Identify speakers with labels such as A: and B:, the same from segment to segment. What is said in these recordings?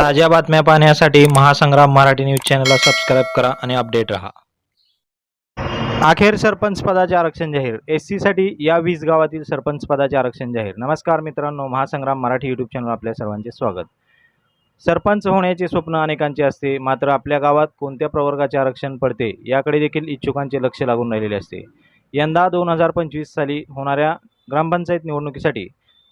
A: ताज्या बातम्या पाहण्यासाठी महासंग्राम मराठी न्यूज चॅनलला सबस्क्राईब करा आणि अपडेट रहा. अखेर सरपंच पदाचे आरक्षण जाहीर. एस सीसाठी या वीस गावातील सरपंच पदाचे आरक्षण जाहीर. नमस्कार मित्रांनो महासंग्राम मराठी यूट्यूब चॅनल आपल्या सर्वांचे स्वागत. सरपंच होण्याचे स्वप्न अनेकांचे असते मात्र आपल्या गावात कोणत्या प्रवर्गाचे आरक्षण पडते याकडे देखील इच्छुकांचे लक्ष लागून राहिलेले असते. यंदा दोन हजार पंचवीस साली होणाऱ्या ग्रामपंचायत निवडणुकीसाठी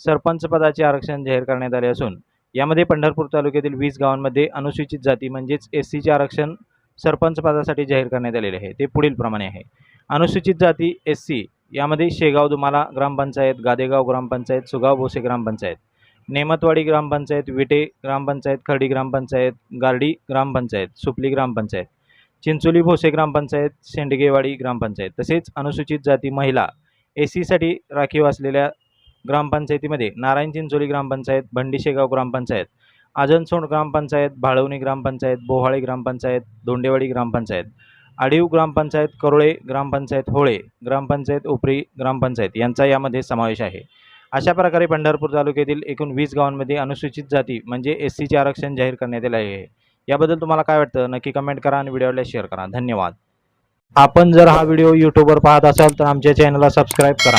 A: सरपंच पदाचे आरक्षण जाहीर करण्यात आले असून यामध्ये पंढरपूर तालुक्यातील वीस गावांमध्ये अनुसूचित जाती म्हणजेच एस सीचे आरक्षण सरपंच पदासाठी जाहीर करण्यात आलेले आहे. ते पुढीलप्रमाणे आहे. अनुसूचित जाती एस सी यामध्ये शेगाव दुमाला ग्रामपंचायत गादेगाव ग्रामपंचायत सुगाव भोसे ग्रामपंचायत नेमतवाडी ग्रामपंचायत विटे ग्रामपंचायत खर्डी ग्रामपंचायत गार्डी ग्रामपंचायत सुपली ग्रामपंचायत चिंचोली भोसे ग्रामपंचायत शेंडगेवाडी ग्रामपंचायत तसेच अनुसूचित जाती महिला एस सीसाठी राखीव असलेल्या ग्रामपंचायतीमध्ये नारायण चिंचोली ग्रामपंचायत भंडीशेगाव ग्रामपंचायत आजनसोंड ग्रामपंचायत भाळवणी ग्रामपंचायत बोहाळी ग्रामपंचायत धोंडेवाडी ग्रामपंचायत आडीव ग्रामपंचायत करोळे ग्रामपंचायत होळे ग्रामपंचायत उपरी ग्रामपंचायत यांचा यामध्ये समावेश आहे. अशा प्रकारे पंढरपूर तालुक्यातील एकूण वीस गावांमध्ये अनुसूचित जाती म्हणजे एस सीचे आरक्षण जाहीर करण्यात आले आहे. याबद्दल तुम्हाला काय वाटतं? नक्की कमेंट करा आणि व्हिडिओला शेअर करा. धन्यवाद. आपण जर हा व्हिडिओ यूट्यूबवर पाहत असाल तर आमच्या चॅनलला सबस्क्राईब करा.